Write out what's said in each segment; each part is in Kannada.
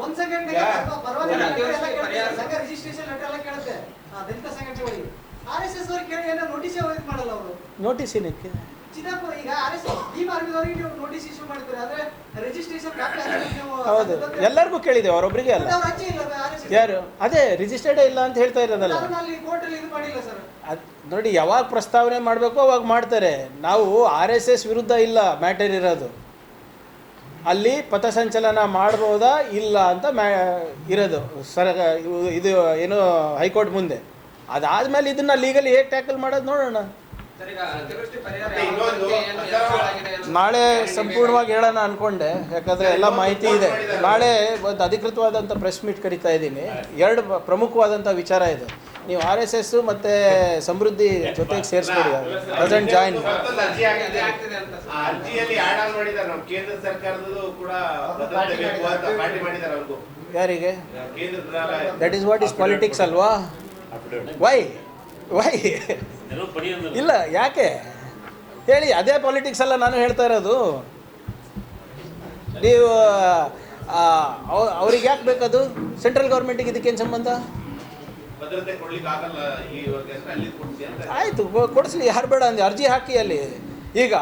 ಒಂದ್ ಸಂಘಟನೆಗೆ ಯಾ. ಅಥವಾ ಪರವಾನಗಿ ಎಲ್ಲ ಲೆಟರ್ ಎಲ್ಲ ಅತಿವೃಷ್ಟಿ ಕೇಳುತ್ತೆ. ಪರಿಹಾರ. ಸಂಘ ರಿಜಿಸ್ಟ್ರೇಷನ್ ಲೆಟರ್ ಎಲ್ಲ ಕೇಳುತ್ತೆ. ಆ, ದಲಿತ ಸಂಘಟನೆಗಳಿಗೆ ಆರ್ ಎಸ್ ಎಸ್ ಅವ್ರಿಗೆ ಕೇಳಿ ಏನೋ ನೋಟಿಸ್ ಮಾಡಲ್ಲ ಅವರು? ನೋಟಿಸ್ ಏನಕ್ಕೆ? ಚಿನ್ನಪ್ಪ ಈಗ ಆರ್ ಎಸ್ ಎಸ್ ಭೀಮ್ ಆರ್ಮಿದವರಿಗೆ ನೀವು ನೋಟಿಸ್ ಇಶ್ಯೂ ಮಾಡಿದ್ರೆ ಆದ್ರೆ ರಿಜಿಸ್ಟ್ರೇಷನ್ ದಾಖಲೆ ಹಾಕಿದ್ರೆ ಹೌದು. ಎಲ್ಲರಿಗೂ ಕೇಳಿದೆ ಅವರೊಬ್ಬರಿಗೆ ಅಲ್ಲ. ಯಾರು? ಅದೇ ರಿಜಿಸ್ಟರ್ಡ್ ಇಲ್ಲ ಅಂತ ಹೇಳ್ತಾ ಇರೋದಲ್ಲ. ಅದು ಅಲ್ಲಿ ಕೋರ್ಟಲ್ಲಿ ಇದು ಮಾಡಿಲ್ಲ ಸರ್ ನೋಡಿ ಯಾವಾಗ ಪ್ರಸ್ತಾವನೆ ಮಾಡಬೇಕು ಅವಾಗ ಮಾಡ್ತಾರೆ. ನಾವು ಆರ್ ಎಸ್ ಎಸ್ ವಿರುದ್ಧ ಇಲ್ಲ ಮ್ಯಾಟರ್ ಇರೋದು. ಅಲ್ಲಿ ಪಥಸಂಚಲನ ಮಾಡ್ಬೋದಾ ಇಲ್ಲ ಅಂತ ಮ್ಯಾ ಇರೋದು. ಸರ, ಇದು ಏನು ಹೈಕೋರ್ಟ್ ಮುಂದೆ. ಅದಾದ್ಮೇಲೆ ಇದನ್ನ ಲೀಗಲಿ ಹೇಗೆ ಟ್ಯಾಕಲ್ ಮಾಡೋದು ನೋಡೋಣ. ನಾಳೆ ಸಂಪೂರ್ಣವಾಗಿ ಹೇಳೋಣ ಅನ್ಕೊಂಡೆ ಯಾಕಂದ್ರೆ ಎಲ್ಲ ಮಾಹಿತಿ ಇದೆ. ನಾಳೆ ಒಂದು ಅಧಿಕೃತವಾದಂಥ ಪ್ರೆಸ್ ಮೀಟ್ ಕರಿತಾ ಇದ್ದೀನಿ. ಎರಡು ಪ್ರಮುಖವಾದಂಥ ವಿಚಾರ ಇದೆ. ನೀವು ಆರ್ ಎಸ್ ಎಸ್ ಮತ್ತೆ ಸಮೃದ್ಧಿ ಜೊತೆಗೆ ಸೇರಿಸ್ಕೊಡಿ ಪ್ರೆಸೆಂಟ್ ಜಾಯಿನ್ ಯಾರಿಗೆ? That is what is politics ಅಲ್ವಾ? ವೈ ವೈ ಇಲ್ಲ ಯಾಕೆ? ಹೇಳಿ ಅದೇ ಪಾಲಿಟಿಕ್ಸ್ ಅಲ್ಲ ನಾನು ಹೇಳ್ತಾ ಇರೋದು. ನೀವು ಅವ್ರಿಗೆ ಯಾಕೆ ಬೇಕದು ಸೆಂಟ್ರಲ್ ಗೌರ್ಮೆಂಟಿಗೆ ಇದಕ್ಕೇನು ಸಂಬಂಧ? ಭದ್ರತೆ ಕೊಡ್ಲಿಕ್ಕೆ ಆಗಲ್ಲ ಈ ಇವಾಗ ಅಂದ್ರೆ ಅಲ್ಲಿ ಕೊಡ್ಸಿ ಅಂತ. ಆಯಿತು ಕೊಡಿಸ್ಲಿ ಯಾರು ಬೇಡ ಅಂದ್ರೆ ಅರ್ಜಿ ಹಾಕಿ ಅಲ್ಲಿ. ಈಗ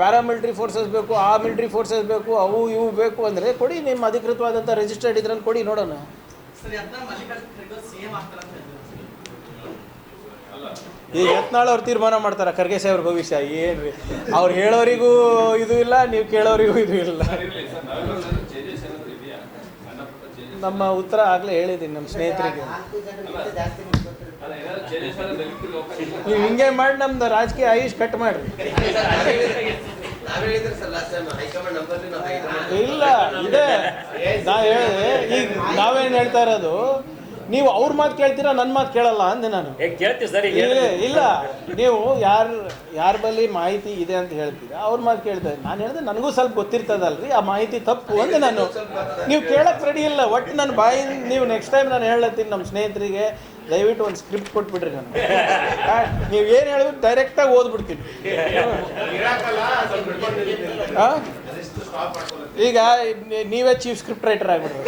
ಪ್ಯಾರಾಮಿಲಿಟ್ರಿ ಫೋರ್ಸಸ್ ಬೇಕು ಆ ಮಿಲಿಟ್ರಿ ಫೋರ್ಸಸ್ ಬೇಕು ಅವು ಇವು ಬೇಕು ಅಂದರೆ ಕೊಡಿ ನಿಮ್ಮ ಅಧಿಕೃತವಾದಂಥ ರಿಜಿಸ್ಟರ್ಡ್ ಇದ್ರಲ್ಲಿ ಕೊಡಿ ನೋಡೋಣ. ಈಗ ಎತ್ನಾಳು ಅವ್ರು ತೀರ್ಮಾನ ಮಾಡ್ತಾರೆ, ಖರ್ಗೆ ಸಾಹೇಬ್ರ ಭವಿಷ್ಯ ಏನು ರೀ ಅವ್ರು ಹೇಳೋರಿಗೂ ಇದು ಇಲ್ಲ, ನೀವು ಕೇಳೋರಿಗೂ ಇದು ಇಲ್ಲ. ನಮ್ಮ ಉತ್ತರ ಆಗಲೇ ಹೇಳಿದ್ದೀನಿ ನಮ್ಮ ಸ್ನೇಹಿತರಿಗೆ. ನೀವು ಹಿಂಗೆ ಮಾಡಿ ನಮ್ದು ರಾಜಕೀಯ ಆಯುಷ್ ಕಟ್ ಮಾಡ್ರಿ. ಇಲ್ಲ, ಇದೆ. ನಾ ಹೇಳಿದೆ, ಈಗ ನಾವೇನು ಹೇಳ್ತಾ ಇರೋದು? ನೀವು ಅವ್ರ ಮಾತು ಕೇಳ್ತೀರಾ ನನ್ನ ಮಾತು ಕೇಳಲ್ಲ ಅಂದೆ ನಾನು. ಕೇಳ್ತೀವಿ ಸರ್ ಈಗ ಇಲ್ಲ ಇಲ್ಲ ನೀವು ಯಾರು ಯಾರ ಬಳಿ ಮಾಹಿತಿ ಇದೆ ಅಂತ ಹೇಳ್ತೀರಾ ಅವ್ರ ಮಾತು ಕೇಳ್ತಾರೆ ನಾನು ಹೇಳಿದೆ ನನಗೂ ಸ್ವಲ್ಪ ಗೊತ್ತಿರ್ತದಲ್ರಿ ಆ ಮಾಹಿತಿ ತಪ್ಪು ಅಂದೆ ನಾನು. ನೀವು ಕೇಳಕ್ಕೆ ರೆಡಿ ಇಲ್ಲ ಒಟ್ಟು ನನ್ನ ಬಾಯಿ ನೀವು ನೆಕ್ಸ್ಟ್ ಟೈಮ್ ನಾನು ಹೇಳತ್ತೀನಿ ನಮ್ಮ ಸ್ನೇಹಿತರಿಗೆ ದಯವಿಟ್ಟು ಒಂದು ಸ್ಕ್ರಿಪ್ಟ್ ಕೊಟ್ಬಿಡ್ರಿ ನಾನು ನೀವು ಏನು ಹೇಳಿದ್ರು ಡೈರೆಕ್ಟಾಗಿ ಓದ್ಬಿಡ್ತೀನಿ. ಇರಾಕಲ್ಲ ಈಗ ನೀವೇ ಚೀಫ್ ಸ್ಕ್ರಿಪ್ಟ್ ರೈಟರ್ ಆಗ್ಬಿಟ್ರಿ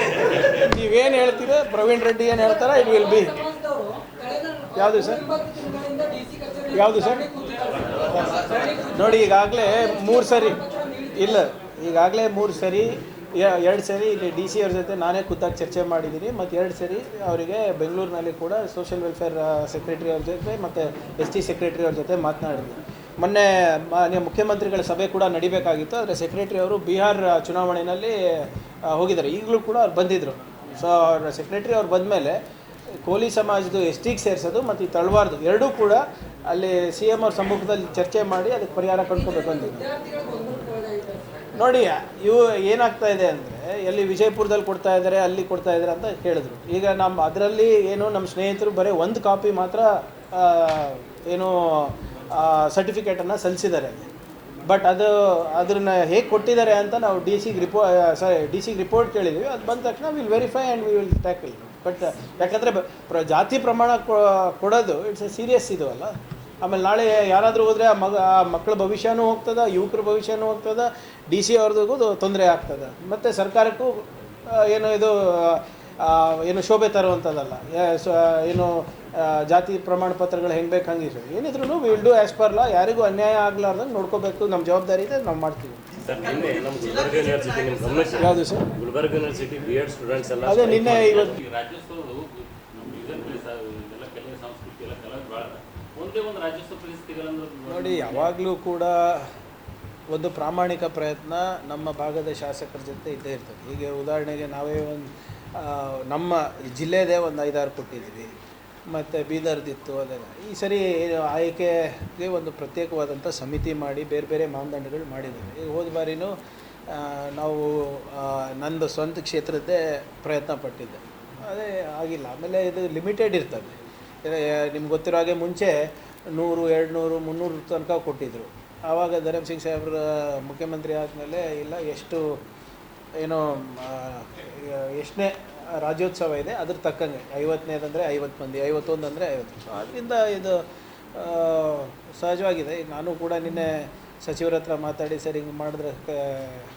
ನೀವೇನು ಹೇಳ್ತೀರ, ಪ್ರವೀಣ್ ರೆಡ್ಡಿ ಏನು ಹೇಳ್ತಾರ ಇಟ್ ವಿಲ್ ಬಿ ಯಾವುದು ಸರ್? ಯಾವುದು ಸರ್? ನೋಡಿ, ಈಗಾಗಲೇ ಮೂರು ಸರಿ. ಇಲ್ಲ, ಈಗಾಗಲೇ ಮೂರು ಸರಿ ಎರಡು ಸರಿ ಇಲ್ಲಿ ಡಿ ಸಿ ಅವ್ರ ಜೊತೆ ನಾನೇ ಕೂತಾಗಿ ಚರ್ಚೆ ಮಾಡಿದ್ದೀನಿ ಮತ್ತು ಎರಡು ಸರಿ ಅವರಿಗೆ ಬೆಂಗಳೂರಿನಲ್ಲಿ ಕೂಡ ಸೋಷಿಯಲ್ ವೆಲ್ಫೇರ್ ಸೆಕ್ರೆಟರಿ ಅವ್ರ ಜೊತೆ ಮತ್ತು ಎಸ್ ಟಿ ಸೆಕ್ರೆಟರಿ ಅವ್ರ ಜೊತೆ ಮಾತನಾಡಿದ್ದೀನಿ ಮೊನ್ನೆ ಮಾನ್ಯ ಮುಖ್ಯಮಂತ್ರಿಗಳ ಸಭೆ ಕೂಡ ನಡಿಬೇಕಾಗಿತ್ತು, ಆದರೆ ಸೆಕ್ರೆಟರಿ ಅವರು ಬಿಹಾರ್ ಚುನಾವಣೆಯಲ್ಲಿ ಹೋಗಿದ್ದಾರೆ. ಈಗಲೂ ಕೂಡ ಅವ್ರು ಬಂದಿದ್ದರು ಸೊ ಅವ್ರ ಸೆಕ್ರೆಟರಿ ಅವ್ರು ಬಂದಮೇಲೆ ಕೋಲಿ ಸಮಾಜದ್ದು ಎಸ್ ಟಿಗೆ ಸೇರಿಸೋದು ಮತ್ತು ಈ ತಳವಾರ್ದು ಎರಡೂ ಕೂಡ ಅಲ್ಲಿ ಸಿ ಎಂ ಅವ್ರ ಸಮ್ಮುಖದಲ್ಲಿ ಚರ್ಚೆ ಮಾಡಿ ಅದಕ್ಕೆ ಪರಿಹಾರ ಕಂಡುಕೊಬೇಕು ಅಂತ ನೋಡಿ, ಇವು ಏನಾಗ್ತಾ ಇದೆ ಅಂದರೆ ಎಲ್ಲಿ ವಿಜಯಪುರದಲ್ಲಿ ಕೊಡ್ತಾ ಇದ್ದಾರೆ ಅಲ್ಲಿ ಕೊಡ್ತಾ ಇದ್ದಾರೆ ಅಂತ ಹೇಳಿದ್ರು ಈಗ ನಮ್ಮ ಅದರಲ್ಲಿ ಏನು ನಮ್ಮ ಸ್ನೇಹಿತರು ಬರೀ ಒಂದು ಕಾಪಿ ಮಾತ್ರ ಏನು ಸರ್ಟಿಫಿಕೇಟನ್ನು ಸಲ್ಲಿಸಿದ್ದಾರೆ. ಬಟ್ ಅದು ಅದನ್ನ ಹೇಗೆ ಕೊಟ್ಟಿದ್ದಾರೆ ಅಂತ ನಾವು ಡಿ ಸಿಗೆ ರಿಪೋ ಸಾರಿ ಡಿ ಸಿಗೆ ರಿಪೋರ್ಟ್ ಕೇಳಿದ್ವಿ. ಅದು ಬಂದ ತಕ್ಷಣ will verify and we will tackle but ಯಾಕಂದರೆ ಪ್ರ ಜಾತಿ ಪ್ರಮಾಣ ಕೊಡೋದು ಇಟ್ಸ್ ಎ ಸೀರಿಯಸ್ ಇದು ಅಲ್ಲ. ಆಮೇಲೆ ನಾಳೆ ಯಾರಾದರೂ ಹೋದರೆ ಆ ಮಗ ಆ ಮಕ್ಕಳ ಭವಿಷ್ಯನೂ ಹೋಗ್ತದೆ, ಯುವಕರ ಭವಿಷ್ಯನೂ ಹೋಗ್ತದೆ ಡಿ ಸಿ ಅವ್ರದ್ದು ತೊಂದರೆ ಆಗ್ತದೆ. ಮತ್ತು ಸರ್ಕಾರಕ್ಕೂ ಏನು ಇದು ಏನು ಶೋಭೆ ತರುವಂಥದ್ದಲ್ಲ ಏನು ಜಾತಿ ಪ್ರಮಾಣ ಪತ್ರಗಳು ಹೆಂಗೆ ಬೇಕು ಹಂಗಿರು ಏನಿದ್ರು will do as per law ಯಾರಿಗೂ ಅನ್ಯಾಯ ಆಗ್ಲಾರ್ದಂಗೆ ನೋಡ್ಕೋಬೇಕು. ನಮ್ಮ ಜವಾಬ್ದಾರಿ ಇದೆ ನಾವು ಮಾಡ್ತೀವಿ. ಸರ್ ನಿನ್ನೆ ನಮ್ಮ ಗುಲ್ಬರ್ಗ ಯೂನಿವರ್ಸಿಟಿ ನಿಮ್ಮ ಗಮನಕ್ಕೆ ಯಾವುದು sir? Gulbarga university B students ಎಲ್ಲ ಅದೇ ನಿನ್ನೆ ಇವತ್ತು ನೋಡಿ ಯಾವಾಗಲೂ ಕೂಡ ಒಂದು ಪ್ರಾಮಾಣಿಕ ಪ್ರಯತ್ನ ನಮ್ಮ ಭಾಗದ ಶಾಸಕರ ಜೊತೆ ಇದ್ದೇ ಇರ್ತದೆ. ಈಗ ಉದಾಹರಣೆಗೆ ನಾವೇ ಒಂದು ನಮ್ಮ ಜಿಲ್ಲೆದೇ ಒಂದು ಐದಾರು ಕೊಟ್ಟಿದ್ದೀವಿ. ಮತ್ತು ಬೀದರ್ದಿತ್ತು ಅದೆಲ್ಲ. ಈ ಸರಿ ಆಯ್ಕೆಗೆ ಒಂದು ಪ್ರತ್ಯೇಕವಾದಂಥ ಸಮಿತಿ ಮಾಡಿ ಬೇರೆ ಬೇರೆ ಮಾನದಂಡಗಳು ಮಾಡಿದ್ದೀವಿ ಈಗ ಹೋದ ಬಾರಿನೂ ನಾವು ನಂದು ಸ್ವಂತ ಕ್ಷೇತ್ರದ್ದೇ ಪ್ರಯತ್ನ ಪಟ್ಟಿದ್ದೆ. ಅದೇ ಆಗಿಲ್ಲ. ಆಮೇಲೆ ಇದು ಲಿಮಿಟೆಡ್ ಇರ್ತದೆ. ನಿಮ್ಗೆ ಗೊತ್ತಿರೋ ಹಾಗೆ ಮುಂಚೆ ನೂರು ಎರಡು ನೂರು ಮುನ್ನೂರು ತನಕ ಕೊಟ್ಟಿದ್ದರು ಆವಾಗ ಧರಮ್ ಸಿಂಗ್ ಸಾಹೇಬ್ರ ಮುಖ್ಯಮಂತ್ರಿ ಆದಮೇಲೆ ಇಲ್ಲ, ಎಷ್ಟು ಏನೋ ಎಷ್ಟನೇ ರಾಜ್ಯೋತ್ಸವ ಇದೆ, ಅದ್ರ ತಕ್ಕಂಗೆ ಐವತ್ತನೇದಂದರೆ ಐವತ್ತು ಮಂದಿ, ಐವತ್ತೊಂದು ಅಂದರೆ ಐವತ್ತು ಸೊ ಅದರಿಂದ ಇದು ಸಹಜವಾಗಿದೆ. ನಾನು ಕೂಡ ನಿನ್ನೆ ಸಚಿವರ ಹತ್ರ ಮಾತಾಡಿ, ಸರ್, ಹಿಂಗೆ ಮಾಡಿದ್ರೆ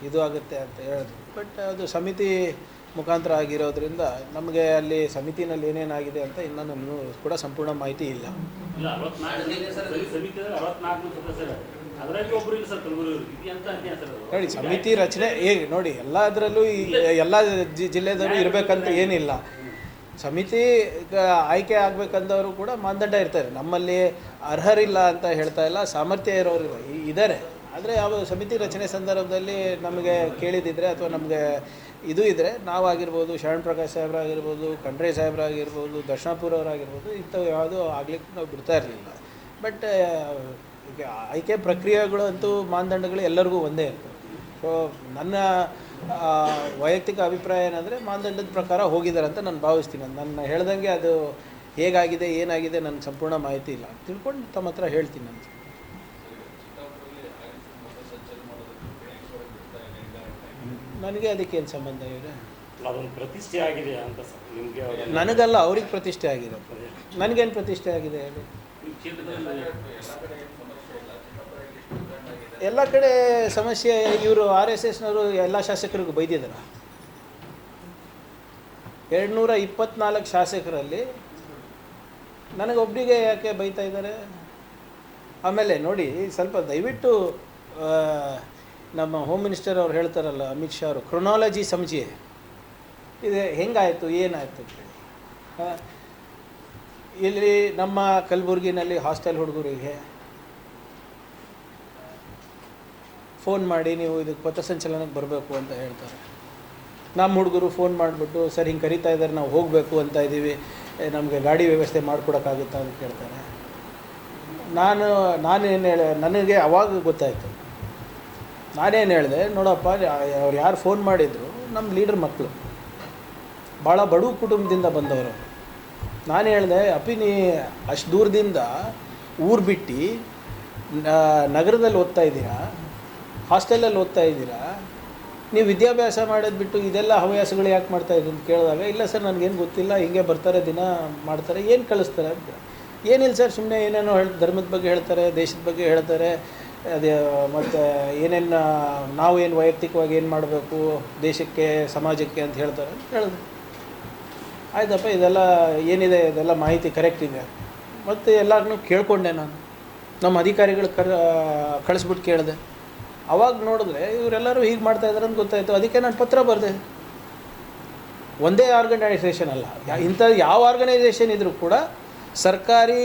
ಇದು ಆಗುತ್ತೆ ಅಂತ ಹೇಳಿದ್ರು. ಬಟ್ ಅದು ಸಮಿತಿ ಮುಖಾಂತರ ಆಗಿರೋದ್ರಿಂದ ನಮಗೆ ಅಲ್ಲಿ ಸಮಿತಿನಲ್ಲಿ ಏನೇನಾಗಿದೆ ಅಂತ ಇನ್ನೂ ಕೂಡ ಸಂಪೂರ್ಣ ಮಾಹಿತಿ ಇಲ್ಲ. ನೋಡಿ ಸಮಿತಿ ರಚನೆ ಏ ನೋಡಿ ಎಲ್ಲದರಲ್ಲೂ ಎಲ್ಲ ಜಿ ಜಿಲ್ಲೆದವರು ಇರಬೇಕಂತ ಏನಿಲ್ಲ. ಸಮಿತಿ ಆಯ್ಕೆ ಆಗಬೇಕಂದವರು ಕೂಡ ಮಾನದಂಡ ಇರ್ತಾರೆ. ನಮ್ಮಲ್ಲಿ ಅರ್ಹರಿಲ್ಲ ಅಂತ ಹೇಳ್ತಾ ಇಲ್ಲ ಸಾಮರ್ಥ್ಯ ಇರೋರು ಇದ್ದಾರೆ ಆದರೆ ಯಾವ ಸಮಿತಿ ರಚನೆ ಸಂದರ್ಭದಲ್ಲಿ ನಮಗೆ ಕೇಳಿದಿದ್ರೆ ಅಥವಾ ನಮಗೆ ಇದು ಇದ್ದರೆ ನಾವಾಗಿರ್ಬೋದು ಶರಣ್ ಪ್ರಕಾಶ್ ಸಾಹೇಬ್ರಾಗಿರ್ಬೋದು ಖಂಡ್ರೆ ಸಾಹೇಬ್ರಾಗಿರ್ಬೋದು ದರ್ಶನಾಪುರ ಅವರಾಗಿರ್ಬೋದು ಇಂಥವು ಯಾವುದೂ ಆಗ್ಲಿಕ್ಕೆ ನಾವು ಬಿಡ್ತಾ ಇರಲಿಲ್ಲ. ಬಟ್ ಈಗ ಆಯ್ಕೆ ಪ್ರಕ್ರಿಯೆಗಳು ಅಂತೂ ಮಾನದಂಡಗಳು ಎಲ್ಲರಿಗೂ ಒಂದೇ ಇರ್ತವೆ ಸೊ ನನ್ನ ವೈಯಕ್ತಿಕ ಅಭಿಪ್ರಾಯ ಏನಂದರೆ ಮಾನದಂಡದ ಪ್ರಕಾರ ಹೋಗಿದ್ದಾರೆ ಅಂತ ನಾನು ಭಾವಿಸ್ತೀನಿ. ನನ್ನ ಹೇಳ್ದಂಗೆ ಅದು ಹೇಗಾಗಿದೆ ಏನಾಗಿದೆ ನನಗೆ ಸಂಪೂರ್ಣ ಮಾಹಿತಿ ಇಲ್ಲ. ತಿಳ್ಕೊಂಡು ತಮ್ಮ ಹತ್ರ ಹೇಳ್ತೀನಿ ನಾನು. ನನಗೆ ಅದಕ್ಕೇನು ಸಂಬಂಧ ಇದೆ? ಅದೊಂದು ಪ್ರತಿಷ್ಠೆ ಆಗಿದೆ ಅಂತ ನಿಮಗೆ ನನಗಲ್ಲ ಅವ್ರಿಗೆ ಪ್ರತಿಷ್ಠೆ ಆಗಿದೆ. ನನಗೇನು ಪ್ರತಿಷ್ಠೆ ಆಗಿದೆ ಹೇಳಿ? ಎಲ್ಲ ಕಡೆ ಸಮಸ್ಯೆ, ಇವರು ಆರ್ ಎಸ್ ಎಸ್ನವರು ಎಲ್ಲ ಶಾಸಕರಿಗೂ ಬೈದಿದ್ದಾರೆ. ಎರಡು ನೂರ ಇಪ್ಪತ್ನಾಲ್ಕು ಶಾಸಕರಲ್ಲಿ ನನಗೊಬ್ಬರಿಗೆ ಯಾಕೆ ಬೈತಾ ಇದ್ದಾರೆ? ಆಮೇಲೆ ನೋಡಿ, ಸ್ವಲ್ಪ ದಯವಿಟ್ಟು ನಮ್ಮ ಹೋಮ್ ಮಿನಿಸ್ಟರ್ ಅವ್ರು ಹೇಳ್ತಾರಲ್ಲ, ಅಮಿತ್ ಶಾ ಅವರು ಕ್ರೊನಾಲಜಿ ಸಮಜಿ. ಇದು ಹೆಂಗಾಯಿತು, ಏನಾಯಿತು ಇಲ್ಲಿ ನಮ್ಮ ಕಲಬುರ್ಗಿನಲ್ಲಿ ಹಾಸ್ಟೆಲ್ ಹುಡುಗರಿಗೆ ಫೋನ್ ಮಾಡಿ ನೀವು ಇದಕ್ಕೆ ಪಥಸಂಚಲನಕ್ಕೆ ಬರಬೇಕು ಅಂತ ಹೇಳ್ತಾರೆ. ನಮ್ಮ ಹುಡುಗರು ಫೋನ್ ಮಾಡಿಬಿಟ್ಟು, ಸರ್, ಹಿಂಗೆ ಕರಿತಾ ಇದ್ದಾರೆ, ನಾವು ಹೋಗಬೇಕು ಅಂತ ಇದ್ದೀವಿ. ನಮಗೆ ಗಾಡಿ ವ್ಯವಸ್ಥೆ ಮಾಡಿಕೊಡೋಕ್ಕಾಗುತ್ತಾ? ಅಂತ ಕೇಳ್ತಾರೆ. ನಾನು ನಾನೇನು ಹೇಳ, ನನಗೆ ಅವಾಗ ಗೊತ್ತಾಯಿತು. ನಾನೇನು ಹೇಳಿದೆ, ನೋಡಪ್ಪ, ಅವ್ರು ಯಾರು ಫೋನ್ ಮಾಡಿದ್ರು ನಮ್ಮ ಲೀಡರ್ ಮಕ್ಕಳು ಭಾಳ ಬಡ ಕುಟುಂಬದಿಂದ ಬಂದವರು. ನಾನು ಹೇಳಿದೆ ಅಪಿನಿ ಅಷ್ಟು ದೂರದಿಂದ ಊರು ಬಿಟ್ಟು ನಗರದಲ್ಲಿ ಓದ್ತಾ ಇದ್ದೀರಾ ಹಾಸ್ಟೆಲಲ್ಲಿ ಓದ್ತಾ ಇದ್ದೀರಾ? ನೀವು ವಿದ್ಯಾಭ್ಯಾಸ ಮಾಡೋದು ಬಿಟ್ಟು ಇದೆಲ್ಲ ಹವ್ಯಾಸಗಳು ಯಾಕೆ ಮಾಡ್ತಾ ಇದ್ದೀರಿ ಅಂತ ಕೇಳಿದಾಗ, ಇಲ್ಲ ಸರ್, ನನಗೇನು ಗೊತ್ತಿಲ್ಲ, ಹಿಂಗೆ ಬರ್ತಾರೆ, ದಿನ ಮಾಡ್ತಾರೆ, ಏನು ಕಳಿಸ್ತಾರೆ ಅಂತ. ಏನಿಲ್ಲ ಸರ್ ಸುಮ್ಮನೆ ಏನೇನೋ ಹೇಳಿ, ಧರ್ಮದ ಬಗ್ಗೆ ಹೇಳ್ತಾರೆ, ದೇಶದ ಬಗ್ಗೆ ಹೇಳ್ತಾರೆ, ಅದೇ, ಮತ್ತು ಏನೇನು, ನಾವು ಏನು ವೈಯಕ್ತಿಕವಾಗಿ ಏನು ಮಾಡಬೇಕು, ದೇಶಕ್ಕೆ, ಸಮಾಜಕ್ಕೆ ಅಂತ ಹೇಳ್ತಾರೆ ಅಂತ ಹೇಳಿದ್ರು ಆಯ್ತಪ್ಪ, ಇದೆಲ್ಲ ಏನಿದೆ, ಇದೆಲ್ಲ ಮಾಹಿತಿ ಕರೆಕ್ಟ್ ಇದೆ. ಮತ್ತು ಎಲ್ಲರನ್ನೂ ಕೇಳಿಕೊಂಡೆ ನಾನು. ನಮ್ಮ ಅಧಿಕಾರಿಗಳು ಕರ್ ಕಳಿಸ್ಬಿಟ್ಟು ಕೇಳಿದೆ. ಅವಾಗ ನೋಡಿದ್ರೆ ಇವರೆಲ್ಲರೂ ಹೀಗೆ ಮಾಡ್ತಾ ಇದ್ದಾರೆ ಅಂತ ಗೊತ್ತಾಯಿತು. ಅದಕ್ಕೆ ನಾನು ಪತ್ರ ಬರೆದೆ. ಒಂದೇ ಆರ್ಗನೈಸೇಷನ್ ಅಲ್ಲ. ಇಂಥ ಯಾವ ಆರ್ಗನೈಸೇಷನ್ ಇದ್ದರೂ ಕೂಡ ಸರ್ಕಾರಿ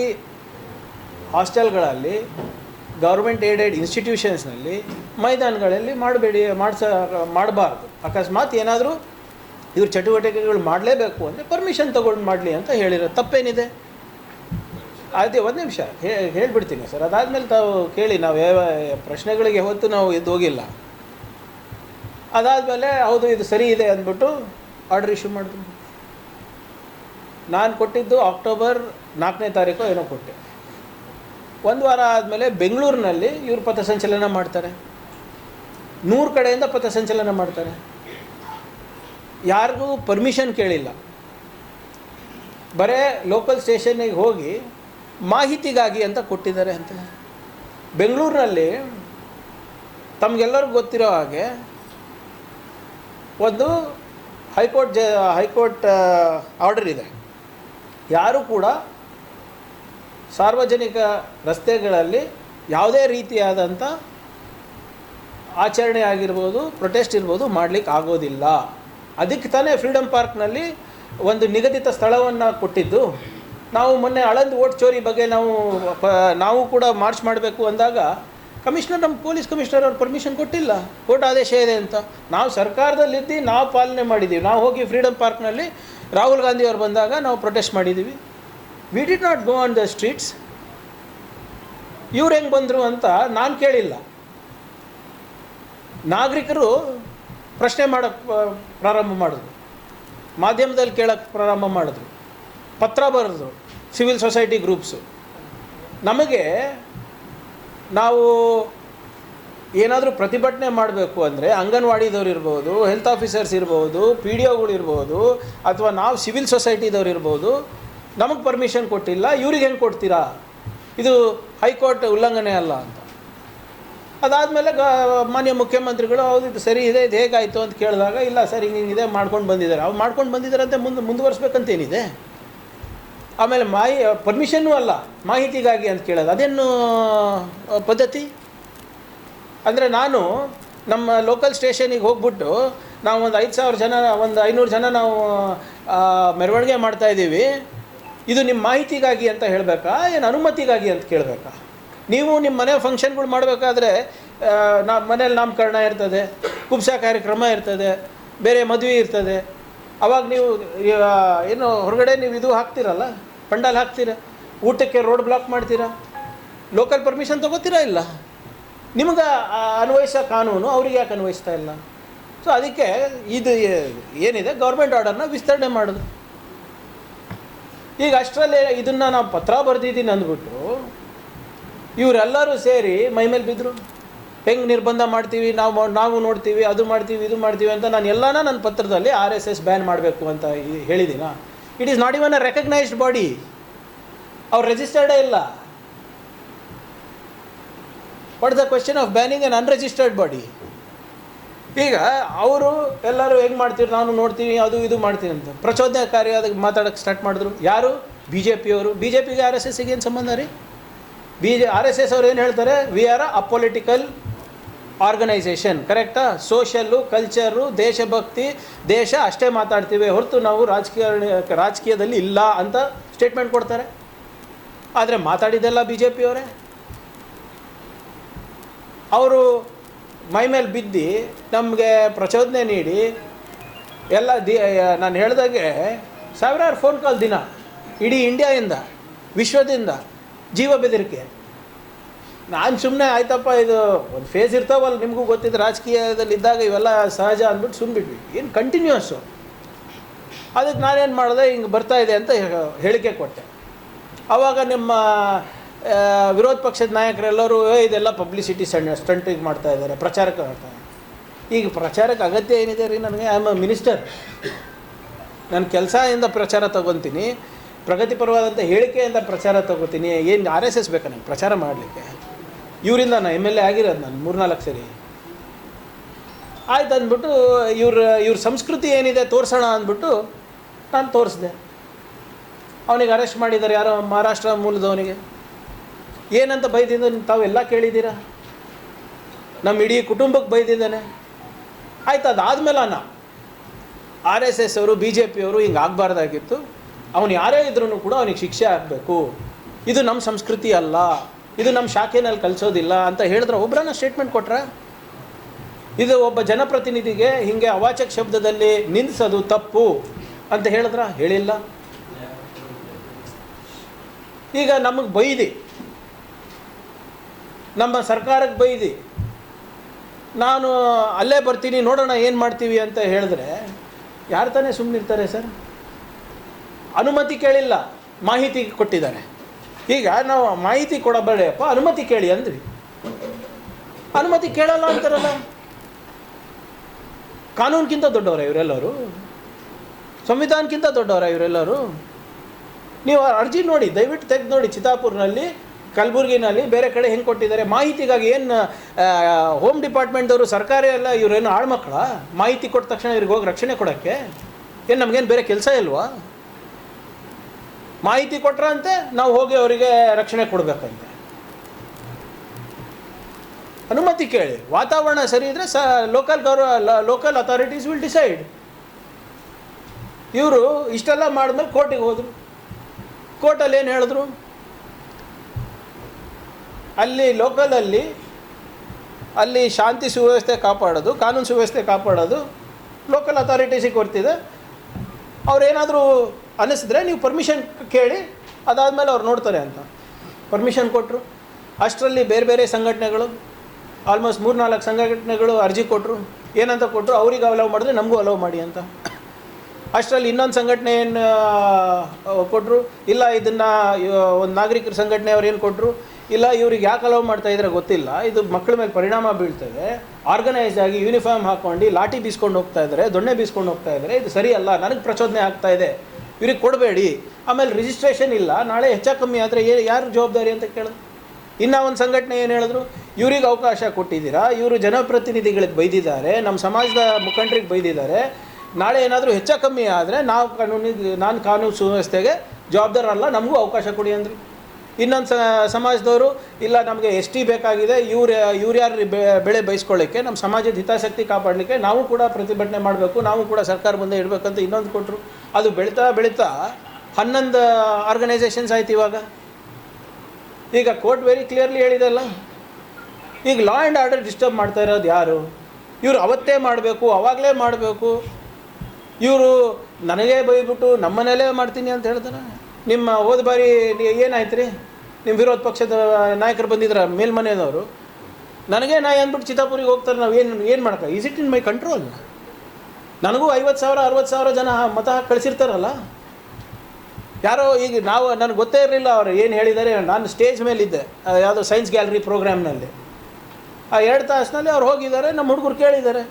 ಹಾಸ್ಟೆಲ್ಗಳಲ್ಲಿ ಗೌರ್ಮೆಂಟ್ ಏಡೆಡ್ ಇನ್ಸ್ಟಿಟ್ಯೂಷನ್ಸ್ನಲ್ಲಿ ಮೈದಾನಗಳಲ್ಲಿ ಮಾಡಬೇಡಿ, ಮಾಡಿಸ, ಮಾಡಬಾರ್ದು. ಅಕಸ್ಮಾತ್ ಏನಾದರೂ ಇವ್ರ ಚಟುವಟಿಕೆಗಳು ಮಾಡಲೇಬೇಕು ಅಂದರೆ ಪರ್ಮಿಷನ್ ತೊಗೊಂಡು ಮಾಡಲಿ ಅಂತ ಹೇಳಿರೋ ತಪ್ಪೇನಿದೆ. ಅದೇ, ಒಂದು ನಿಮಿಷ. ಹೇಳ್ಬಿಡ್ತೀನಿ ಸರ್. ಅದಾದಮೇಲೆ ತಾವು ಕೇಳಿ, ನಾವು ಯಾವ, ಪ್ರಶ್ನೆಗಳಿಗೆ ಹೊತ್ತು ನಾವು ಎದ್ದು ಹೋಗಿಲ್ಲ. ಅದಾದಮೇಲೆ, ಹೌದು, ಇದು ಸರಿ ಇದೆ ಅಂದ್ಬಿಟ್ಟು ಆರ್ಡರ್ ಇಶ್ಯೂ ಮಾಡಿದ್ರು. ನಾನು ಕೊಟ್ಟಿದ್ದು ಅಕ್ಟೋಬರ್ ನಾಲ್ಕನೇ ತಾರೀಕು ಏನೋ ಕೊಟ್ಟೆ. ಒಂದು ವಾರ ಆದಮೇಲೆ ಬೆಂಗಳೂರಿನಲ್ಲಿ ಇವರು ಪಥಸಂಚಲನ ಮಾಡ್ತಾರೆ. ನೂರು ಕಡೆಯಿಂದ ಪಥಸಂಚಲನ ಮಾಡ್ತಾರೆ. ಯಾರಿಗೂ ಪರ್ಮಿಷನ್ ಕೇಳಿಲ್ಲ. ಬರೇ ಲೋಕಲ್ ಸ್ಟೇಷನ್ನಿಗೆ ಹೋಗಿ ಮಾಹಿತಿಗಾಗಿ ಅಂತ ಕೊಟ್ಟಿದ್ದಾರೆ ಅಂತ ಬೆಂಗಳೂರಿನಲ್ಲಿ ತಮಗೆಲ್ಲರಿಗೂ ಗೊತ್ತಿರೋ ಹಾಗೆ ಒಂದು ಹೈಕೋರ್ಟ್ ಜ, ಹೈಕೋರ್ಟ್ ಆರ್ಡರ್ ಇದೆ. ಯಾರೂ ಕೂಡ ಸಾರ್ವಜನಿಕ ರಸ್ತೆಗಳಲ್ಲಿ ಯಾವುದೇ ರೀತಿಯಾದಂಥ ಆಚರಣೆ ಆಗಿರ್ಬೋದು ಪ್ರೊಟೆಸ್ಟ್ ಇರ್ಬೋದು ಮಾಡಲಿಕ್ಕೆ ಆಗೋದಿಲ್ಲ. ಅದಕ್ಕೆ ತಾನೇ ಫ್ರೀಡಮ್ ಪಾರ್ಕ್ನಲ್ಲಿ ಒಂದು ನಿಗದಿತ ಸ್ಥಳವನ್ನು ಕೊಟ್ಟಿದ್ದು. ನಾವು ಮೊನ್ನೆ ಅಳಂದ್ ಓಟ್ ಚೋರಿ ಬಗ್ಗೆ ನಾವು ನಾವು ಕೂಡ ಮಾರ್ಚ್ ಮಾಡಬೇಕು ಅಂದಾಗ ಕಮಿಷನರ್, ನಮ್ಮ ಪೊಲೀಸ್ ಕಮಿಷನರ್ ಅವ್ರು ಪರ್ಮಿಷನ್ ಕೊಟ್ಟಿಲ್ಲ. ಕೋರ್ಟ್ ಆದೇಶ ಇದೆ ಅಂತ. ನಾವು ಸರ್ಕಾರದಲ್ಲಿದ್ದು ನಾವು ಪಾಲನೆ ಮಾಡಿದ್ದೀವಿ ನಾವು ಹೋಗಿ ಫ್ರೀಡಮ್ ಪಾರ್ಕ್ನಲ್ಲಿ ರಾಹುಲ್ ಗಾಂಧಿ ಅವರು ಬಂದಾಗ ನಾವು ಪ್ರೊಟೆಸ್ಟ್ ಮಾಡಿದ್ದೀವಿ we did not go on the streets ಇವ್ರು ಹೆಂಗೆ ಬಂದರು ಅಂತ ನಾನು ಕೇಳಿಲ್ಲ. ನಾಗರಿಕರು ಪ್ರಶ್ನೆ ಮಾಡೋಕ್ಕೆ ಪ್ರಾರಂಭ ಮಾಡಿದ್ರು. ಮಾಧ್ಯಮದಲ್ಲಿ ಕೇಳೋಕ್ಕೆ ಪ್ರಾರಂಭ ಮಾಡಿದ್ರು. ಪತ್ರ ಬರೆದ್ರು. Civil society groups. ನಮಗೆ ನಾವು ಏನಾದರೂ ಪ್ರತಿಭಟನೆ ಮಾಡಬೇಕು ಅಂದರೆ ಅಂಗನವಾಡಿದವ್ರು ಇರ್ಬೋದು ಹೆಲ್ತ್ ಆಫೀಸರ್ಸ್ ಇರ್ಬೋದು ಪಿ ಡಿ ಒಗಳು ಇರ್ಬೋದು, ಅಥವಾ ನಾವು ಸಿವಿಲ್ ಸೊಸೈಟಿದವ್ರು ಇರ್ಬೋದು, ನಮಗೆ ಪರ್ಮಿಷನ್ ಕೊಟ್ಟಿಲ್ಲ, ಇವ್ರಿಗೆ ಹೆಂಗೆ ಕೊಡ್ತೀರಾ? ಇದು ಹೈಕೋರ್ಟ್ ಉಲ್ಲಂಘನೆ ಅಲ್ಲ ಅಂತ. ಅದಾದಮೇಲೆ ಮಾನ್ಯ ಮುಖ್ಯಮಂತ್ರಿಗಳು, ಹೌದು, ಇದು ಸರಿ ಇದೆ, ಇದು ಹೇಗಾಯಿತು ಅಂತ ಕೇಳಿದಾಗ, ಇಲ್ಲ ಸರಿ ಹಿಂಗೆ ಇದೆ ಮಾಡ್ಕೊಂಡು ಬಂದಿದ್ದಾರೆ. ಅವ್ರು ಮಾಡ್ಕೊಂಡು ಬಂದಿದ್ದಾರೆ ಅಂತ ಮುಂದೆ, ಮುಂದುವರಿಸ್ಬೇಕಂತೇನಿದೆ. ಆಮೇಲೆ ಮಾಹಿ ಪರ್ಮಿಷನ್ನೂ ಅಲ್ಲ, ಮಾಹಿತಿಗಾಗಿ ಅಂತ ಕೇಳೋದು. ಅದೇನು ಪದ್ಧತಿ? ಅಂದರೆ ನಾನು ನಮ್ಮ ಲೋಕಲ್ ಸ್ಟೇಷನಿಗೆ ಹೋಗ್ಬಿಟ್ಟು ನಾವು ಒಂದು ಐದು ಸಾವಿರ ಜನ, ಒಂದು ಐನೂರು ಜನ ನಾವು ಮೆರವಣಿಗೆ ಮಾಡ್ತಾ ಇದ್ದೀವಿ. ಇದು ನಿಮ್ಮ ಮಾಹಿತಿಗಾಗಿ ಅಂತ ಹೇಳಬೇಕಾ? ಏನು ಅನುಮತಿಗಾಗಿ ಅಂತ ಕೇಳಬೇಕಾ? ನೀವು ನಿಮ್ಮ ಮನೆ ಫಂಕ್ಷನ್ಗಳು ಮಾಡಬೇಕಾದ್ರೆ ನಮ್ಮ ಮನೇಲಿ ನಾಮಕರಣ ಇರ್ತದೆ, ಕುಬ್ಸಾ ಕಾರ್ಯಕ್ರಮ ಇರ್ತದೆ, ಬೇರೆ ಮದುವೆ ಇರ್ತದೆ. ಅವಾಗ ನೀವು ಏನು ಹೊರಗಡೆ ನೀವು ಇದು ಹಾಕ್ತೀರಲ್ಲ? ಪಂಡಾಲ್ ಹಾಕ್ತೀರ? ಊಟಕ್ಕೆ ರೋಡ್ ಬ್ಲಾಕ್ ಮಾಡ್ತೀರಾ? ಲೋಕಲ್ ಪರ್ಮಿಷನ್ ತಗೋತೀರಾ ಇಲ್ಲ? ನಿಮ್ಗೆ ಅನ್ವಯಿಸೋ ಕಾನೂನು ಅವ್ರಿಗೆ ಯಾಕೆ ಅನ್ವಯಿಸ್ತಾ ಇಲ್ಲ? ಸೊ ಅದಕ್ಕೆ ಇದು ಏನಿದೆ? ಗೌರ್ಮೆಂಟ್ ಆರ್ಡರ್ನ ವಿಸ್ತರಣೆ ಮಾಡೋದು. ಈಗ ಅಷ್ಟರಲ್ಲೇ ಇದನ್ನು ನಾವು ಪತ್ರ ಬರೆದಿದ್ದೀನಿ ಅಂದ್ಬಿಟ್ಟು, ಇವರೆಲ್ಲರೂ ಸೇರಿ ಮೈ ಮೇಲೆ ಬಿದ್ದರು ಹೆಂಗೆ ನಿರ್ಬಂಧ ಮಾಡ್ತೀವಿ, ನಾವು ನಾವು ನೋಡ್ತೀವಿ, ಅದು ಮಾಡ್ತೀವಿ, ಇದು ಮಾಡ್ತೀವಿ ಅಂತ ನಾನು ಎಲ್ಲಾನ ನನ್ನ ಪತ್ರದಲ್ಲಿ ಆರ್ ಎಸ್ ಎಸ್ ಬ್ಯಾನ್ ಮಾಡಬೇಕು ಅಂತ ಹೇಳಿದ್ದೀನ it is not even a recognised body ಅವ್ರು ರಿಜಿಸ್ಟರ್ಡೇ ಇಲ್ಲ. What the question of banning an unregistered body ಈಗ ಅವರು ಎಲ್ಲರೂ ಹೆಂಗೆ ಮಾಡ್ತೀವಿ ನಾನು ನೋಡ್ತೀನಿ, ಅದು ಇದು ಮಾಡ್ತೀನಿ ಅಂತ. ಪ್ರಚೋದನಕಾರಿಯಾದ ಮಾತಾಡೋಕ್ಕೆ ಸ್ಟಾರ್ಟ್ ಮಾಡಿದ್ರು. ಯಾರು? ಬಿ ಜೆ ಪಿಯವರು ಬಿ ಜೆ ಪಿಗೆ ಆರ್ ಎಸ್ ಎಸ್ಗೆ ಏನು ಸಂಬಂಧ ರೀ? B J R S S ಅವ್ರು ಏನು ಹೇಳ್ತಾರೆ? We are a apolitical organisation ಕರೆಕ್ಟಾ ಸೋಷಲ್ಲು ಕಲ್ಚರು ದೇಶಭಕ್ತಿ, ದೇಶ ಅಷ್ಟೇ ಮಾತಾಡ್ತೀವಿ. ಹೊರತು ನಾವು ರಾಜಕೀಯ, ರಾಜಕೀಯದಲ್ಲಿ ಇಲ್ಲ ಅಂತ ಸ್ಟೇಟ್ಮೆಂಟ್ ಕೊಡ್ತಾರೆ. ಆದರೆ ಮಾತಾಡಿದ್ದೆಲ್ಲ ಬಿ ಜೆ ಪಿಯವರೇ ಅವರು. ಮೈಮೇಲೆ ಬಿದ್ದು ನಮಗೆ ಪ್ರಚೋದನೆ ನೀಡಿ ಎಲ್ಲ ದಿ, ನಾನು ಹೇಳ್ದಾಗೆ ಸಾವಿರಾರು ಫೋನ್ ಕಾಲ್ ದಿನ ಇಡೀ ಇಂಡಿಯಾದಿಂದ ವಿಶ್ವದಿಂದ ಜೀವ ಬೆದರಿಕೆ. ನಾನು ಸುಮ್ಮನೆ ಆಯ್ತಪ್ಪ ಇದು ಒಂದು ಫೇಸ್ ಇರ್ತಾವಲ್ಲ ನಿಮಗೂ ಗೊತ್ತಿದ್ದು ರಾಜಕೀಯದಲ್ಲಿ ಇದ್ದಾಗ ಇವೆಲ್ಲ ಸಹಜ ಅಂದ್ಬಿಟ್ಟು ಸುಮ್ಮಬಿಟ್ವಿ ಏನು ಕಂಟಿನ್ಯೂಸು ಅದಕ್ಕೆ ನಾನೇನು ಮಾಡಿದೆ ಹಿಂಗೆ ಬರ್ತಾ ಇದೆ ಅಂತ ಹೇಳಿಕೆ ಕೊಟ್ಟೆ. ಆವಾಗ ನಿಮ್ಮ ವಿರೋಧ ಪಕ್ಷದ ನಾಯಕರೆಲ್ಲರೂ "ಏ, ಇದೆಲ್ಲ ಪಬ್ಲಿಸಿಟಿ ಸಣ್ಣ ಸ್ಟಂಟಿಗೆ ಮಾಡ್ತಾ ಇದ್ದಾರೆ ಪ್ರಚಾರಕ್ಕೆ ಮಾಡ್ತಾ ಇದ್ದಾರೆ." ಈಗ ಪ್ರಚಾರಕ್ಕೆ ಅಗತ್ಯ ಏನಿದೆ ರೀ ನನಗೆ? ಐ ಆಮ್ ಅ ಮಿನಿಸ್ಟರ್ ನನ್ನ ಕೆಲಸದಿಂದ ಪ್ರಚಾರ ತಗೊತೀನಿ ಪ್ರಗತಿಪರವಾದಂಥ ಹೇಳಿಕೆಯಿಂದ ಪ್ರಚಾರ ತಗೋತೀನಿ ಏನು ಆರ್ ಎಸ್ ಎಸ್ ಬೇಕಾ ನನಗೆ ಪ್ರಚಾರ ಮಾಡಲಿಕ್ಕೆ. ಇವರಿಂದ ನಾನು ಎಂ ಎಲ್ ಎ ಆಗಿರೋದು ನಾನು, ಮೂರ್ನಾಲ್ಕು ಸರಿ. ಆಯ್ತು ಅಂದ್ಬಿಟ್ಟು ಇವ್ರ ಇವ್ರ ಸಂಸ್ಕೃತಿ ಏನಿದೆ ತೋರಿಸೋಣ ಅಂದ್ಬಿಟ್ಟು ನಾನು ತೋರಿಸ್ದೆ. ಅವನಿಗೆ ಅರೆಸ್ಟ್ ಮಾಡಿದ್ದಾರೆ ಯಾರೋ ಮಹಾರಾಷ್ಟ್ರ ಮೂಲದವನಿಗೆ. ಏನಂತ ಬೈದಿದ್ದು ತಾವೆಲ್ಲ ಕೇಳಿದ್ದೀರಾ? ನಮ್ಮ ಇಡೀ ಕುಟುಂಬಕ್ಕೆ ಬೈದಿದ್ದಾನೆ. ಆಯ್ತು, ಅದಾದಮೇಲೆ ಅನ್ನ ಆರ್ ಎಸ್ ಎಸ್ ಅವರು ಬಿ ಜೆ ಪಿಯವರು ಹಿಂಗೆ ಆಗಬಾರ್ದಾಗಿತ್ತು. ಅವನು ಯಾರೇ ಇದ್ರೂ ಕೂಡ ಅವನಿಗೆ ಶಿಕ್ಷೆ ಆಗಬೇಕು. ಇದು ನಮ್ಮ ಸಂಸ್ಕೃತಿ ಅಲ್ಲ. ಇದು ನಮ್ಮ ಶಾಖೆನಲ್ಲಿ ಕಲಿಸೋದಿಲ್ಲ ಅಂತ ಹೇಳಿದ್ರೆ ಒಬ್ಬರನ್ನ ಸ್ಟೇಟ್ಮೆಂಟ್ ಕೊಟ್ರ? ಇದು ಒಬ್ಬ ಜನಪ್ರತಿನಿಧಿಗೆ ಹಿಂಗೆ ಅವಾಚಕ ಶಬ್ದದಲ್ಲಿ ನಿಂದಿಸೋದು ತಪ್ಪು ಅಂತ ಹೇಳಿದ್ರ? ಹೇಳಿಲ್ಲ. ಈಗ ನಮಗೆ ಬೈದಿ. ನಮ್ಮ ಸರ್ಕಾರಕ್ಕೆ ಬೈದಿ. ನಾನು ಅಲ್ಲೇ ಬರ್ತೀನಿ, ನೋಡೋಣ ಏನು ಮಾಡ್ತೀವಿ ಅಂತ ಹೇಳಿದ್ರೆ ಯಾರು ತಾನೇ ಸುಮ್ಮನಿರ್ತಾರೆ ಸರ್? ಅನುಮತಿ ಕೇಳಿಲ್ಲ, ಮಾಹಿತಿ ಕೊಟ್ಟಿದ್ದಾರೆ. ಈಗ ನಾವು ಮಾಹಿತಿ ಕೊಡಬೇಡಪ್ಪ ಅನುಮತಿ ಕೇಳಿ ಅಂದ್ರಿ. ಅನುಮತಿ ಕೇಳಲ್ಲ ಅಂತಾರಲ್ಲ. ಕಾನೂನಿಗಿಂತ ದೊಡ್ಡವರ ಇವರೆಲ್ಲರೂ? ಸಂವಿಧಾನಕ್ಕಿಂತ ದೊಡ್ಡವರ ಇವರೆಲ್ಲರೂ? ನೀವು ಅರ್ಜಿ ನೋಡಿ, ದಯವಿಟ್ಟು ತೆಗೆದು ನೋಡಿ ಚಿತ್ತಾಪುರ್ನಲ್ಲಿ ಕಲಬುರ್ಗಿನಲ್ಲಿ ಬೇರೆ ಕಡೆ ಹೆಂಗೆ ಕೊಟ್ಟಿದ್ದಾರೆ? ಮಾಹಿತಿಗಾಗಿ ಏನು ಹೋಮ್ ಡಿಪಾರ್ಟ್ಮೆಂಟ್ದವರು ಸರ್ಕಾರಿ ಎಲ್ಲ ಇವರೇನು ಆಳ್ಮಕ್ಳ ಮಾಹಿತಿ ಕೊಟ್ಟ ತಕ್ಷಣ ಇವ್ರಿಗೆ ಹೋಗಿ ರಕ್ಷಣೆ ಕೊಡೋಕ್ಕೆ? ಏನು ನಮಗೇನು ಬೇರೆ ಕೆಲಸ ಇಲ್ವಾ? ಮಾಹಿತಿ ಕೊಟ್ರಂತೆ ನಾವು ಹೋಗಿ ಅವರಿಗೆ ರಕ್ಷಣೆ ಕೊಡಬೇಕಂತೆ. ಅನುಮತಿ ಕೇಳಿ. ವಾತಾವರಣ ಸರಿ ಇದ್ದರೆ ಸ ಲೋಕಲ್ ಗೌರ್ವ ಲೋಕಲ್ ಅಥಾರಿಟೀಸ್ ವಿಲ್ ಡಿಸೈಡ್ ಇವರು ಇಷ್ಟೆಲ್ಲ ಮಾಡಿದ್ಮೇಲೆ ಕೋರ್ಟಿಗೆ ಹೋದರು. ಕೋರ್ಟಲ್ಲಿ ಏನು ಹೇಳಿದ್ರು? ಅಲ್ಲಿ ಲೋಕಲಲ್ಲಿ ಅಲ್ಲಿ ಶಾಂತಿ ಸುವ್ಯವಸ್ಥೆ ಕಾಪಾಡೋದು, ಕಾನೂನು ಸುವ್ಯವಸ್ಥೆ ಕಾಪಾಡೋದು ಲೋಕಲ್ ಅಥಾರಿಟೀಸಿಗೆ ಕೊಡ್ತಿದೆ. ಅವ್ರೇನಾದರೂ ಅನ್ನಿಸಿದ್ರೆ ನೀವು ಪರ್ಮಿಷನ್ ಕೇಳಿ, ಅದಾದಮೇಲೆ ಅವ್ರು ನೋಡ್ತಾರೆ ಅಂತ. ಪರ್ಮಿಷನ್ ಕೊಟ್ಟರು ಅಷ್ಟರಲ್ಲಿ ಬೇರೆ ಬೇರೆ ಸಂಘಟನೆಗಳು ಆಲ್ಮೋಸ್ಟ್ ಮೂರು ನಾಲ್ಕು ಸಂಘಟನೆಗಳು ಅರ್ಜಿ ಕೊಟ್ಟರು ಏನಂತ ಕೊಟ್ಟರು ಅವ್ರಿಗೆ ಅಲೌ ಮಾಡಿದ್ರೆ ನಮಗೂ ಅಲೌ ಮಾಡಿ ಅಂತ. ಅಷ್ಟರಲ್ಲಿ ಇನ್ನೊಂದು ಸಂಘಟನೆ ಏನು ಕೊಟ್ಟರು ಇಲ್ಲ ಇದನ್ನು ಒಂದು ನಾಗರಿಕರ ಸಂಘಟನೆ ಅವ್ರು ಏನು ಕೊಟ್ಟರು ಇಲ್ಲ ಇವ್ರಿಗೆ ಯಾಕೆ ಅಲೌ ಮಾಡ್ತಾ ಇದ್ರೆ ಗೊತ್ತಿಲ್ಲ. ಇದು ಮಕ್ಕಳ ಮೇಲೆ ಪರಿಣಾಮ ಬೀಳ್ತದೆ. ಆರ್ಗನೈಸ್ ಆಗಿ ಯೂನಿಫಾರ್ಮ್ ಹಾಕ್ಕೊಂಡು ಲಾಠಿ ಬೀಸ್ಕೊಂಡು ಹೋಗ್ತಾ ಇದ್ದಾರೆ ದೊಣ್ಣೆ ಬೀಸ್ಕೊಂಡು ಹೋಗ್ತಾ ಇದ್ದಾರೆ ಇದು ಸರಿಯಲ್ಲ, ನನಗೆ ಪ್ರಚೋದನೆ ಆಗ್ತಾ ಇದೆ. ಇವ್ರಿಗೆ ಕೊಡಬೇಡಿ. ಆಮೇಲೆ ರಿಜಿಸ್ಟ್ರೇಷನ್ ಇಲ್ಲ. ನಾಳೆ ಹೆಚ್ಚು ಕಮ್ಮಿ ಆದರೆ ಏ ಯಾರು ಜವಾಬ್ದಾರಿ ಅಂತ ಕೇಳಿದ್ರು ಇನ್ನೂ ಒಂದು ಸಂಘಟನೆ ಏನು ಹೇಳಿದ್ರು? ಇವ್ರಿಗೆ ಅವಕಾಶ ಕೊಟ್ಟಿದ್ದೀರಾ? ಇವರು ಜನಪ್ರತಿನಿಧಿಗಳಿಗೆ ಬೈದಿದ್ದಾರೆ. ನಮ್ಮ ಸಮಾಜದ ಮುಖಂಡರಿಗೆ ಬೈದಿದ್ದಾರೆ. ನಾಳೆ ಏನಾದರೂ ಹೆಚ್ಚ ಕಮ್ಮಿ ಆದರೆ ನಾವು ಕಾನೂನಿಗೆ ನಾನು ಕಾನೂನು ಸುವ್ಯವಸ್ಥೆಗೆ ಜವಾಬ್ದಾರಲ್ಲ ನಮಗೂ ಅವಕಾಶ ಕೊಡಿ ಅಂದ್ರಿ. ಇನ್ನೊಂದು ಸಮಾಜದವರು, ಇಲ್ಲ ನಮಗೆ ಎಸ್ ಟಿ ಬೇಕಾಗಿದೆ, ಇವ್ರು ಇವ್ರು ಯಾರು ಬೆಳೆ ಬಯಸ್ಕೊಳ್ಳಿಕ್ಕೆ ನಮ್ಮ ಸಮಾಜದ ಹಿತಾಸಕ್ತಿ ಕಾಪಾಡಲಿಕ್ಕೆ ನಾವು ಕೂಡ ಪ್ರತಿಭಟನೆ ಮಾಡಬೇಕು, ನಾವು ಕೂಡ ಸರ್ಕಾರ ಮುಂದೆ ಇಡಬೇಕಂತ ಇನ್ನೊಂದು ಕೊಟ್ಟರು ಅದು ಬೆಳೀತಾ ಬೆಳೀತಾ ಹನ್ನೊಂದು ಆರ್ಗನೈಸೇಷನ್ಸ್ ಆಯ್ತು ಇವಾಗ. ಈಗ ಕೋರ್ಟ್ ವೆರಿ ಕ್ಲಿಯರ್ಲಿ ಹೇಳಿದಲ್ಲ. ಈಗ ಲಾ ಆ್ಯಂಡ್ ಆರ್ಡರ್ ಡಿಸ್ಟರ್ಬ್ ಮಾಡ್ತಾ ಇರೋದು ಯಾರು? ಇವರು ಅವತ್ತೇ ಮಾಡಬೇಕು, ಅವಾಗಲೇ ಮಾಡಬೇಕು. ಇವರು ನನಗೇ ಬೈಬಿಟ್ಟು ನಮ್ಮನೇಲೇ ಮಾಡ್ತೀನಿ ಅಂತ ಹೇಳ್ತಾರೆ. ನಿಮ್ಮ ಹೋದ ಬಾರಿ ಏನಾಯ್ತು ರೀ ನಿಮ್ಮ ವಿರೋಧ ಪಕ್ಷದ ನಾಯಕರು ಬಂದಿದ್ರ ಮೇಲ್ಮನೆಯವರು. ನನಗೆ ನಾ ಅಂದ್ಬಿಟ್ಟು ಚಿತ್ತಾಪುರಿಗೆ ಹೋಗ್ತಾರೆ, ನಾವು ಏನು ಏನು ಮಾಡೋಕ್ಕ? Is it in my control ನನಗೂ ಐವತ್ತು ಸಾವಿರ ಅರವತ್ತು ಸಾವಿರ ಜನ ಮತ ಕಳಿಸಿರ್ತಾರಲ್ಲ. ಯಾರೋ ಈಗ ನಾವು ನನಗೆ ಗೊತ್ತೇ ಇರಲಿಲ್ಲ ಅವರು ಏನು ಹೇಳಿದ್ದಾರೆ ನಾನು ಸ್ಟೇಜ್ ಮೇಲಿದ್ದೆ ಯಾವುದೋ ಸೈನ್ಸ್ ಗ್ಯಾಲರಿ ಪ್ರೋಗ್ರಾಮ್ನಲ್ಲಿ. ಆ ಎರಡು ತಾಸಿನಲ್ಲಿ ಅವ್ರು ಹೋಗಿದ್ದಾರೆ ನಮ್ಮ ಹುಡುಗರು ಕೇಳಿದ್ದಾರೆ.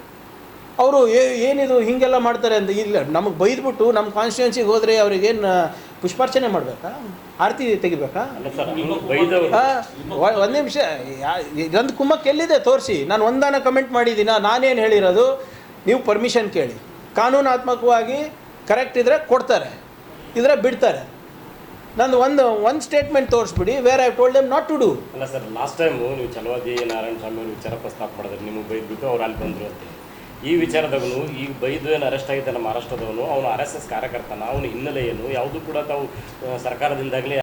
ಅವರು ಏನಿದು ಹೀಗೆಲ್ಲ ಮಾಡ್ತಾರೆ? ಅಂತ. ಇಲ್ಲ ನಮಗೆ ಬೈದ್ಬಿಟ್ಟು ನಮ್ಮ ಕಾನ್ಸ್ಟಿಟ್ಯೂನ್ಸಿಗೆ ಹೋದರೆ ಅವ್ರಿಗೇನು ಪುಷ್ಪಾರ್ಚನೆ ಮಾಡಬೇಕಾ? ಆರತಿ ತೆಗಿಬೇಕಾ? ಒಂದು ನಿಮಿಷ ಗಂಧ ಕುಮ್ಮಕ್ಕೆ ಎಲ್ಲಿದೆ? ತೋರಿಸಿ. ನಾನು ಒಂದಾನ ಕಮೆಂಟ್ ಮಾಡಿದ್ದೀನ ನಾನೇನು ಹೇಳಿರೋದು? ನೀವು ಪರ್ಮಿಷನ್ ಕೇಳಿ. ಕಾನೂನಾತ್ಮಕವಾಗಿ ಕರೆಕ್ಟ್ ಇದ್ದರೆ ಕೊಡ್ತಾರೆ, ಇದ್ರೆ ಬಿಡ್ತಾರೆ. ನಂದು ಒಂದು ಒಂದು statement ತೋರಿಸ್ಬಿಡಿ where I told them not to do ಅಲ್ಲ ಸರ್ ಲಾಸ್ಟ್ ಟೈಮು ನೀವು ಚಲವಾದಿ, ನಾರಾಯಣ ಸ್ವಾಮಿ ಅವ್ರ ವಿಚಾರ ಪ್ರಸ್ತಾಪ ಮಾಡಿದ್ರೆ ನಿಮಗೆ ಬೈದ್ಬಿಟ್ಟು ಅವ್ರು ಅಲ್ಲಿ ಬಂದರು ಅಂತ. ಈ ವಿಚಾರದವನು ಈಗ ಬೈದು ಏನು ಅರೆಸ್ಟ್ ಆಗಿದ್ದಾನೆ ಮಹಾರಾಷ್ಟ್ರದವನು, ಅವನು ಆರ್ ಎಸ್ ಎಸ್ ಕಾರ್ಯಕರ್ತನ, ಅವನ ಹಿನ್ನೆಲೆ ಏನು ಯಾವುದು ಕೂಡ ತಾವು ಸರ್ಕಾರದಿಂದಾಗಲಿ